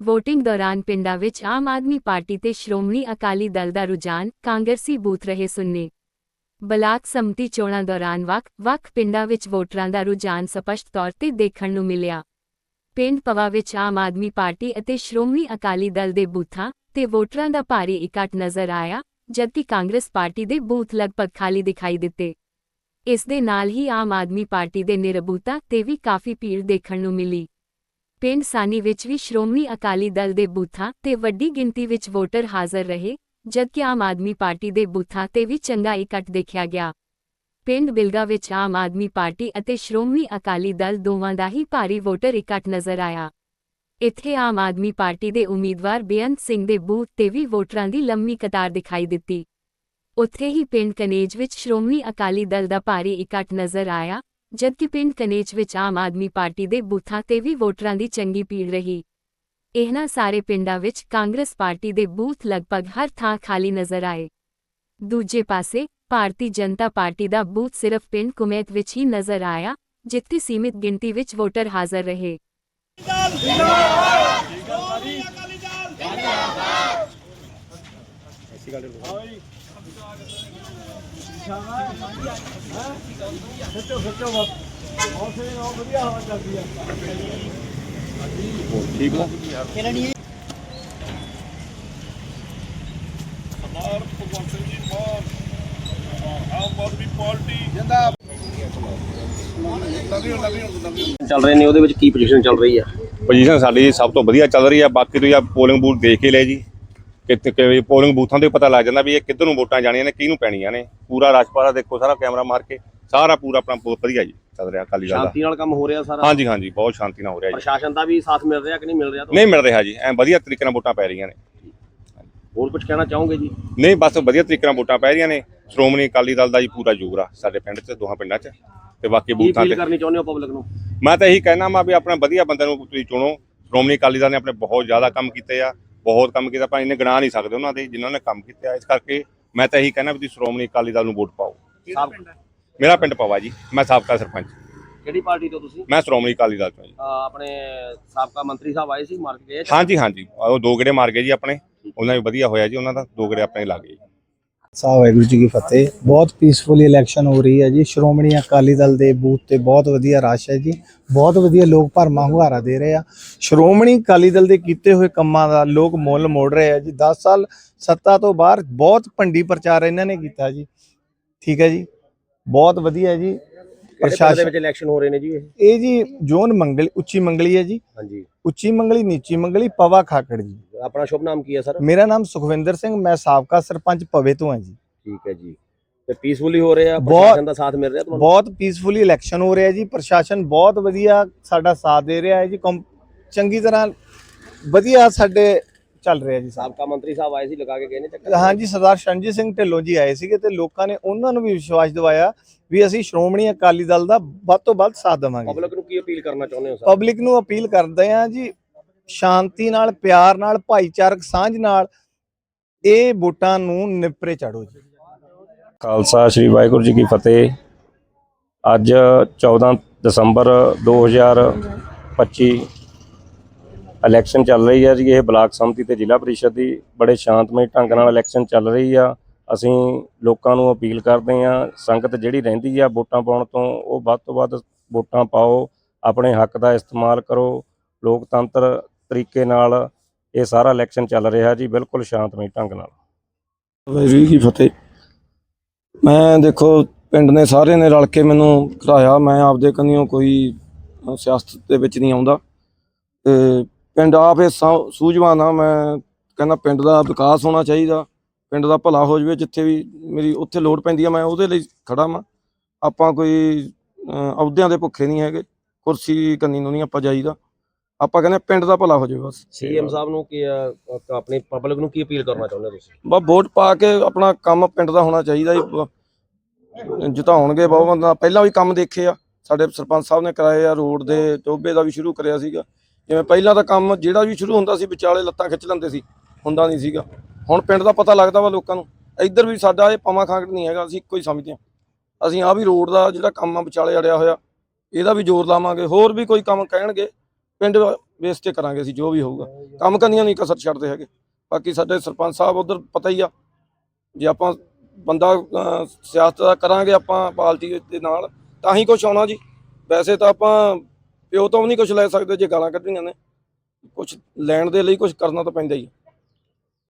Voting ਦੌਰਾਨ ਪਿੰਡਾਂ ਵਿੱਚ ਆਮ ਆਦਮੀ ਪਾਰਟੀ ਤੇ ਸ਼੍ਰੋਮਣੀ ਅਕਾਲੀ ਦਲ ਦਾ ਰੁਝਾਨ ਕਾਂਗਰਸੀ ਬੂਥ ਰਹੇ ਸੁੰਨੇ। ਬਲਾਕ ਸੰਮਤੀ ਚੋਣਾਂ ਦੌਰਾਨ ਵੱਖ-ਵੱਖ ਪਿੰਡਾਂ ਵਿੱਚ ਵੋਟਰਾਂ ਦਾ ਰੁਝਾਨ ਸਪਸ਼ਟ ਤੌਰ ਤੇ ਦੇਖਣ ਨੂੰ ਮਿਲਿਆ। ਪਿੰਡ ਪਵਾ ਵਿੱਚ ਆਮ ਆਦਮੀ ਪਾਰਟੀ ਅਤੇ ਸ਼੍ਰੋਮਣੀ ਅਕਾਲੀ ਦਲ ਦੇ ਬੂਥਾਂ ਤੇ ਵੋਟਰਾਂ ਦਾ ਭਾਰੀ ਇਕੱਠ ਨਜ਼ਰ ਆਇਆ, ਜਦਕਿ ਕਾਂਗਰਸ ਪਾਰਟੀ ਦੇ ਬੂਥ ਲਗਭਗ ਖਾਲੀ ਦਿਖਾਈ ਦਿੱਤੇ। ਇਸ ਦੇ ਨਾਲ ਹੀ ਆਮ ਆਦਮੀ ਪਾਰਟੀ ਦੇ ਨਿਰਬੂਤਾ ਤੇ ਵੀ ਕਾਫੀ ਭੀੜ ਦੇਖਣ ਨੂੰ ਮਿਲੀ। ਪਿੰਡ ਸਾਨੀ ਵਿੱਚ ਵੀ ਸ਼੍ਰੋਮਣੀ ਅਕਾਲੀ ਦਲ ਦੇ ਬੂਥਾਂ ਤੇ ਵੱਡੀ ਗਿਣਤੀ ਵਿੱਚ ਵੋਟਰ ਹਾਜ਼ਰ ਰਹੇ, ਜਦਕਿ ਆਮ ਆਦਮੀ ਪਾਰਟੀ ਦੇ ਬੂਥਾਂ ਤੇ ਵੀ ਚੰਗਾ ਇਕੱਠ ਦੇਖਿਆ ਗਿਆ। ਪਿੰਡ ਬਿਲਗਾ ਵਿੱਚ ਆਮ ਆਦਮੀ ਪਾਰਟੀ ਅਤੇ ਸ਼੍ਰੋਮਣੀ ਅਕਾਲੀ ਦਲ ਦੋਵਾਂ ਦਾ ਹੀ ਭਾਰੀ ਵੋਟਰ ਇਕੱਠ ਨਜ਼ਰ ਆਇਆ। ਇੱਥੇ ਆਮ ਆਦਮੀ ਪਾਰਟੀ ਦੇ ਉਮੀਦਵਾਰ ਬੇਅੰਤ ਸਿੰਘ ਦੇ ਬੂਥ ਤੇ ਵੀ ਵੋਟਰਾਂ ਦੀ ਲੰਮੀ ਕਤਾਰ ਦਿਖਾਈ ਦਿੱਤੀ। ਉੱਥੇ ਹੀ ਪਿੰਡ ਕਨੇਜ ਵਿੱਚ ਸ਼੍ਰੋਮਣੀ ਅਕਾਲੀ ਦਲ ਦਾ ਭਾਰੀ ਇਕੱਠ ਨਜ਼ਰ ਆਇਆ ਜਦਕਿ ਪਿੰਡ ਕਨੇਜ ਵਿੱਚ ਆਮ ਆਦਮੀ ਪਾਰਟੀ ਦੇ ਬੂਥਾਂ ਤੇ ਵੀ ਵੋਟਰਾਂ ਦੀ ਚੰਗੀ ਭੀੜ ਰਹੀ। ਇਹਨਾਂ ਸਾਰੇ ਪਿੰਡਾਂ ਵਿੱਚ ਕਾਂਗਰਸ ਪਾਰਟੀ ਦੇ ਬੂਥ ਲਗਭਗ ਹਰ ਥਾਂ ਖਾਲੀ ਨਜ਼ਰ ਆਏ। ਦੂਜੇ ਪਾਸੇ, ਭਾਰਤੀ ਜਨਤਾ ਪਾਰਟੀ ਦਾ ਬੂਥ ਸਿਰਫ ਪਿੰਡ ਕੁਮੇਤ ਵਿੱਚ ਹੀ ਨਜ਼ਰ ਆਇਆ, ਜਿੱਥੇ ਸੀਮਿਤ ਗਿਣਤੀ ਵਿੱਚ ਵੋਟਰ ਹਾਜ਼ਰ ਰਹੇ। ਠੀਕ ਹੋ? ਸਰਦਾਰ ਭਗਵੰਤ ਸਿੰਘ ਜੀ ਮਾਨ। ਆਮ ਆਦਮੀ ਪਾਰਟੀ। ਜਿੰਦਾਬਾਦ ਨਵੀਂ ਨਵੀਂ ਨਵੀਂ। ਚੱਲ ਰਹੇ ਨੇ ਉਹਦੇ ਵਿੱਚ ਕੀ ਪੋਜੀਸ਼ਨ ਚੱਲ ਰਹੀ ਆ? ਪੋਜੀਸ਼ਨ ਸਾਡੀ ਸਭ ਤੋਂ ਵਧੀਆ ਚੱਲ ਰਹੀ ਹੈ ਬਾਕੀ ਤੁਸੀਂ ਆ ਪੋਲਿੰਗ ਬੂਥ ਦੇਖ ਕੇ ਲੈ ਜੀ। ਕਿਤੇ ਕਿ ਪੋਲਿੰਗ ਬੂਥਾਂ ਤੇ ਪਤਾ ਲੱਗ ਜਾਂਦਾ ਵੀ ਇਹ ਕਿੱਧਰ ਨੂੰ ਵੋਟਾਂ ਜਾਣੀਆਂ ਨੇ ਕਿਹਨੂੰ ਪੈਣੀਆਂ ਨੇ। ਪੂਰਾ ਰਸ਼ਪਾਰਾ ਦੇਖੋ ਸਾਰਾ ਕੈਮਰਾ ਮਾਰ ਕੇ ਸਾਰਾ ਪੂਰਾ ਆਪਣਾ ਬਹੁਤ ਵਧੀਆ ਜੀ ਚੱਲ ਰਿਹਾ ਅਕਾਲੀ ਦਲ ਦਾ। ਸ਼ਾਂਤੀ ਨਾਲ ਕੰਮ ਹੋ ਰਿਹਾ ਸਾਰਾ? ਹਾਂਜੀ ਹਾਂਜੀ ਬਹੁਤ ਸ਼ਾਂਤੀ ਨਾਲ ਹੋ ਰਿਹਾ ਜੀ। ਪ੍ਰਸ਼ਾਸਨ ਦਾ ਵੀ ਸਾਥ ਮਿਲ ਰਿਹਾ ਕਿ ਨਹੀਂ ਮਿਲ ਰਿਹਾ ਨਹੀਂ ਮਿਲ ਰਿਹਾ ਜੀ ਐ ਵਧੀਆ ਤਰੀਕੇ ਨਾਲ ਵੋਟਾਂ ਪੈ ਰਹੀਆਂ ਨੇ। ਹੋਰ ਕੁਝ ਕਹਿਣਾ ਚਾਹੋਗੇ ਜੀ? ਨਹੀਂ ਬਸ ਵਧੀਆ ਤਰੀਕੇ ਨਾਲ ਵੋਟਾਂ ਪੈ ਰਹੀਆਂ ਨੇ। ਸ਼੍ਰੋਮਣੀ ਅਕਾਲੀ ਦਲ ਦਾ ਜੀ ਪੂਰਾ ਜੋਰ ਆ ਸਾਡੇ ਪਿੰਡ 'ਚ ਦੋਹਾਂ ਪਿੰਡਾਂ 'ਚ ਤੇ ਬਾਕੀ ਕੀ ਬੂਥਾਂ ਤੇ। ਕਰਨੀ ਚਾਹੁੰਦੇ ਹੋ ਪਬਲਿਕ ਨੂੰ? ਮੈਂ ਤਾਂ ਇਹੀ ਕਹਿਣਾ ਮੈਂ ਵੀ ਆਪਣਾ ਵਧੀਆ ਬੰਦੇ ਨੂੰ ਤੁਸੀਂ ਚੁਣੋ। ਸ਼੍ਰੋਮਣੀ ਅਕਾਲੀ ਦਲ ਨੇ ਆਪਣੇ ਬਹੁਤ ਜ਼ਿਆਦਾ ਕੰਮ ਕੀਤੇ ਆ। ਬਹੁਤ ਕੰਮ ਕੀਤਾ ਆਪਾਂ ਇਹਨੇ ਗਿਣਾ ਨਹੀਂ ਸਕਦੇ ਉਹਨਾਂ ਦੇ ਜਿਨ੍ਹਾਂ ਨੇ ਕੰਮ ਕੀਤੇ। ਇਸ ਕਰਕੇ ਮੈਂ ਤਾਂ ਇਹੀ ਕਹਿਣਾ ਵੀ ਤੁਸੀਂ ਸ਼੍ਰੋਮਣੀ ਅਕਾਲੀ ਦਲ ਨੂੰ ਵੋਟ ਪਾਓ। ਮੇਰਾ ਪਿੰਡ ਪਵਾ ਜੀ ਮੈਂ ਸਾਬਕਾ ਸਰਪੰਚ। ਕਿਹੜੀ ਪਾਰਟੀ ਤੋਂ ਤੁਸੀਂ? ਮੈਂ ਸ਼੍ਰੋਮਣੀ ਅਕਾਲੀ ਦਲ ਤੋਂ ਜੀ। ਆਪਣੇ ਸਾਬਕਾ ਮੰਤਰੀ ਸਾਹਿਬ ਆਏ ਸੀ ਮਾਰ ਕੇ ਗਏ ਹਾਂਜੀ ਹਾਂਜੀ। ਉਹ ਦੋ ਗੇੜੇ ਮਾਰ ਗਏ ਜੀ ਆਪਣੇ। ਉਹਨਾਂ ਵੀ ਵਧੀਆ ਹੋਇਆ ਜੀ ਉਹਨਾਂ ਦਾ ਦੋ ਗੇੜੇ ਆਪਣੇ ਲੱਗ ਗਏ ਜੀ। ਸਾਹਿਬ, ਵਾਹਿਗੁਰੂ ਜੀ ਕੀ ਫਤਿਹ। ਬਹੁਤ ਪੀਸਫੁਲੀ ਇਲੈਕਸ਼ਨ ਹੋ ਰਹੀ ਹੈ ਜੀ। ਸ਼੍ਰੋਮਣੀ ਅਕਾਲੀ ਦਲ ਦੇ ਬੂਥ ਤੇ ਬਹੁਤ ਵਧੀਆ ਰਸ਼ ਹੈ ਜੀ। ਬਹੁਤ ਵਧੀਆ ਲੋਕ ਭਰਮਾ ਹੁੰਗਾਰਾ ਦੇ ਰਹੇ ਆ। ਸ਼੍ਰੋਮਣੀ ਅਕਾਲੀ ਦਲ ਦੇ ਕੀਤੇ ਹੋਏ ਕੰਮਾਂ ਦਾ ਲੋਕ ਮੁੱਲ ਮੋੜ ਰਹੇ ਆ ਜੀ। 10 ਸਾਲ ਸੱਤਾ ਤੋਂ ਬਾਹਰ ਬਹੁਤ ਭੰਡੀ ਪ੍ਰਚਾਰ ਇਹਨਾਂ ਨੇ ਕੀਤਾ ਜੀ। ਠੀਕ ਹੈ ਜੀ। ਬਹੁਤ ਵਧੀਆ ਜੀ। ਪ੍ਰਸ਼ਾਸਨ ਦੇ ਵਿੱਚ ਇਲੈਕਸ਼ਨ ਹੋ ਰਹੇ ਨੇ ਜੀ ਇਹ। ਇਹ ਜੀ ਜੋਨ ਮੰਗਲ ਉੱਚੀ ਮੰਗਲੀ ਹੈ ਜੀ। ਹਾਂਜੀ। ਉੱਚੀ ਮੰਗਲੀ ਨੀਚੀ ਮੰਗਲੀ ਪਵਾ ਖਾਕੜ ਜੀ। ਆਪਣਾ ਸ਼ੁਭ ਨਾਮ ਕੀ ਹੈ ਸਰ? ਮੇਰਾ ਨਾਮ ਸੁਖਵਿੰਦਰ ਸਿੰਘ ਮੈਂ ਸਾਬਕਾ ਸਰਪੰਚ ਪਵੇ ਤੋਂ ਹਾਂ ਜੀ। ਠੀਕ ਹੈ ਜੀ। ਤੇ ਪੀਸਫੁਲੀ ਹੋ ਰਿਹਾ ਬਹੁਤ- ਪ੍ਰਸ਼ਾਸਨ ਦਾ ਸਾਥ ਮਿਲ ਰਿਹਾ ਤੁਹਾਨੂੰ? ਬਹੁਤ ਪੀਸਫੁਲੀ ਇਲੈਕਸ਼ਨ ਹੋ ਰਿਹਾ ਜੀ। ਪ੍ਰਸ਼ਾਸਨ ਬਹੁਤ ਵਧੀਆ ਸਾਡਾ ਸਾਥ ਦੇ ਰਿਹਾ ਹੈ ਜੀ। ਚੰਗੀ ਤਰ੍ਹਾਂ ਵਧੀਆ ਸਾਡੇ ਚੱਲ ਰਿਹਾ ਜੀ ਸਾਹਿਬ ਸਾਬਕਾ ਮੰਤਰੀ ਸਾਹਿਬ ਆਏ ਸੀ ਲਗਾ ਕੇ ਗਏ ਨੇ ਚੱਕਰ? ਹਾਂਜੀ ਸਰਦਾਰ ਸ਼ਰਨਜੀਤ ਸਿੰਘ ਢਿੱਲੋਂ ਜੀ ਆਏ ਸੀਗੇ ਤੇ ਲੋਕਾਂ ਨੇ ਉਹਨਾਂ ਨੂੰ ਵੀ ਵਿਸ਼ਵਾਸ ਦਿਵਾਇਆ ਵੀ ਅਸੀਂ ਸ਼੍ਰੋਮਣੀ ਅਕਾਲੀ ਦਲ ਦਾ ਵੱਧ ਤੋਂ ਵੱਧ ਸਾਥ ਦੇਵਾਂਗੇ। ਪਬਲਿਕ ਨੂੰ ਕੀ ਅਪੀਲ ਕਰਨਾ ਚਾਹੁੰਦੇ ਹੋ ਸਰ? ਪਬਲਿਕ ਨੂੰ ਅਪੀਲ ਕਰਦੇ ਹਾਂ ਜੀ ਸ਼ਾਂਤੀ ਨਾਲ ਪਿਆਰ ਨਾਲ ਭਾਈਚਾਰਕ ਸਾਂਝ ਨਾਲ ਇਹ ਵੋਟਾਂ ਨੂੰ ਨਿਪਰੇ ਚਾੜੋ ਜੀ। ਖਾਲਸਾ ਸ੍ਰੀ ਵਾਹਿਗੁਰੂ ਜੀ ਕੀ ਫਤਿਹ। ਅੱਜ 14 ਦਸੰਬਰ 2025 ਇਲੈਕਸ਼ਨ ਚੱਲ ਰਹੀ ਹੈ ਜੀ, ਇਹ ਬਲਾਕ ਸੰਮਤੀ ਤੇ ਜ਼ਿਲ੍ਹਾ ਪਰਿਸ਼ਦ ਦੀ ਬੜੇ ਸ਼ਾਂਤਮਈ ਢੰਗ ਨਾਲ ਇਲੈਕਸ਼ਨ ਚੱਲ ਰਹੀ ਆ। ਅਸੀਂ ਲੋਕਾਂ ਨੂੰ ਅਪੀਲ ਕਰਦੇ ਆ ਸੰਗਤ ਜਿਹੜੀ ਰਹਿੰਦੀ ਆ ਵੋਟਾਂ ਪਾਉਣ ਤੋਂ, ਉਹ ਵੱਧ ਤੋਂ ਵੱਧ ਵੋਟਾਂ ਪਾਓ, ਆਪਣੇ ਹੱਕ ਦਾ ਇਸਤੇਮਾਲ ਕਰੋ। ਲੋਕਤੰਤਰ ਤਰੀਕੇ ਨਾਲ ਇਹ ਸਾਰਾ ਇਲੈਕਸ਼ਨ ਚੱਲ ਰਿਹਾ ਜੀ, ਬਿਲਕੁਲ ਸ਼ਾਂਤਮਈ ਢੰਗ ਨਾਲ। ਵਾਹਿਗੁਰੂ ਕੀ ਫਤਿਹ। ਮੈਂ ਦੇਖੋ, ਪਿੰਡ ਨੇ ਸਾਰੇ ਨੇ ਰਲ ਕੇ ਮੈਨੂੰ ਕਰਾਇਆ ਮੈਂ ਆਪਦੇ ਕੰਨਿਓ ਕੋਈ ਸਿਆਸਤ ਦੇ ਵਿੱਚ ਨਹੀਂ ਆਉਂਦਾ। ਤੇ ਪਿੰਡ ਆਪੇ ਸੂਝਵਾਨ ਆ ਮੈਂ ਕਹਿੰਦਾ ਪਿੰਡ ਦਾ ਵਿਕਾਸ ਹੋਣਾ ਚਾਹੀਦਾ ਪਿੰਡ ਦਾ ਭਲਾ ਹੋ ਜਾਵੇ ਜਿੱਥੇ ਵੀ ਮੇਰੀ ਉੱਥੇ ਲੋੜ ਪੈਂਦੀ ਆ ਮੈਂ ਉਹਦੇ ਲਈ ਖੜਾ ਵਾਂ। ਆਪਾਂ ਕੋਈ ਅਹੁਦਿਆਂ ਦੇ ਭੁੱਖੇ ਨਹੀਂ ਹੈਗੇ ਕੁਰਸੀ ਕੰਨੀ ਨੂੰ ਨਹੀਂ ਆਪਾਂ ਜਾਈਦਾ। ਆਪਾਂ ਕਹਿੰਦੇ ਪਿੰਡ ਦਾ ਭਲਾ ਹੋ ਜਾਵੇ ਬਸ। ਸੀਐਮ ਸਾਹਿਬ ਨੂੰ ਕੀ ਆਪਣੀ ਪਬਲਿਕ ਨੂੰ ਕੀ ਅਪੀਲ ਕਰਨਾ ਚਾਹੁੰਦੇ ਤੁਸੀਂ? ਬਸ ਵੋਟ ਪਾ ਕੇ ਆਪਣਾ ਕੰਮ ਪਿੰਡ ਦਾ ਹੋਣਾ ਚਾਹੀਦਾ ਜੀ। ਜਿਤਾਉਣਗੇ ਬਹੁਤ ਬੰਦਾ ਪਹਿਲਾਂ ਵੀ ਕੰਮ ਦੇਖੇ ਆ। ਸਾਡੇ ਸਰਪੰਚ ਸਾਹਿਬ ਨੇ ਕਰਾਏ ਆ ਰੋਡ ਦੇ ਟੋਬੇ ਦਾ ਵੀ ਸ਼ੁਰੂ ਕਰਿਆ ਸੀਗਾ। ਜਿਵੇਂ ਪਹਿਲਾਂ ਤਾਂ ਕੰਮ ਜਿਹੜਾ ਵੀ ਸ਼ੁਰੂ ਹੁੰਦਾ ਸੀ, ਵਿਚਾਲੇ ਲੱਤਾਂ ਖਿੱਚ ਲੈਂਦੇ ਸੀ, ਹੁੰਦਾ ਨਹੀਂ ਸੀਗਾ। ਹੁਣ ਪਿੰਡ ਦਾ ਪਤਾ ਲੱਗਦਾ ਵਾ ਲੋਕਾਂ ਨੂੰ। ਇੱਧਰ ਵੀ ਸਾਡਾ ਇਹ ਪਵਾਂ ਖਾਂਗੜ ਨਹੀਂ ਹੈਗਾ, ਅਸੀਂ ਇੱਕੋ ਹੀ ਸਮਝਦੇ ਹਾਂ। ਅਸੀਂ ਆ ਵੀ ਰੋਡ ਦਾ ਜਿਹੜਾ ਕੰਮ ਆ, ਵਿਚਾਲੇ ਅੜਿਆ ਹੋਇਆ, ਇਹਦਾ ਵੀ ਜ਼ੋਰ ਲਾਵਾਂਗੇ, ਹੋਰ ਵੀ ਕੋਈ ਕੰਮ ਕਹਿਣਗੇ, ਪਿੰਡ ਵੇਸ ਤੇ ਕਰਾਂਗੇ ਅਸੀਂ, ਜੋ ਵੀ ਹੋਊਗਾ। ਕੰਮ ਕਰਨੀਆਂ ਨਹੀਂ ਕਸਰ ਛੱਡਦੇ ਹੈਗੇ। ਬਾਕੀ ਸਾਡੇ ਸਰਪੰਚ ਸਾਹਿਬ ਉਧਰ ਪਤਾ ਹੀ ਆ, ਜੇ ਆਪਾਂ ਬੰਦਾ ਸਿਆਸਤ ਦਾ ਕਰਾਂਗੇ ਆਪਾਂ ਪਾਰਟੀ ਦੇ ਨਾਲ, ਤਾਂ ਹੀ ਕੁਝ ਆਉਣਾ ਜੀ। ਵੈਸੇ ਤਾਂ ਆਪਾਂ ਪਿਓ ਤੋਂ ਵੀ ਨਹੀਂ ਕੁਝ ਲੈ ਸਕਦੇ ਜੇ ਗਾਲਾਂ ਕੱਢਣੀਆਂ ਨੇ। ਕੁਝ ਲੈਣ ਦੇ ਲਈ ਕੁਝ ਕਰਨਾ ਤਾਂ ਪੈਂਦਾ ਹੀ।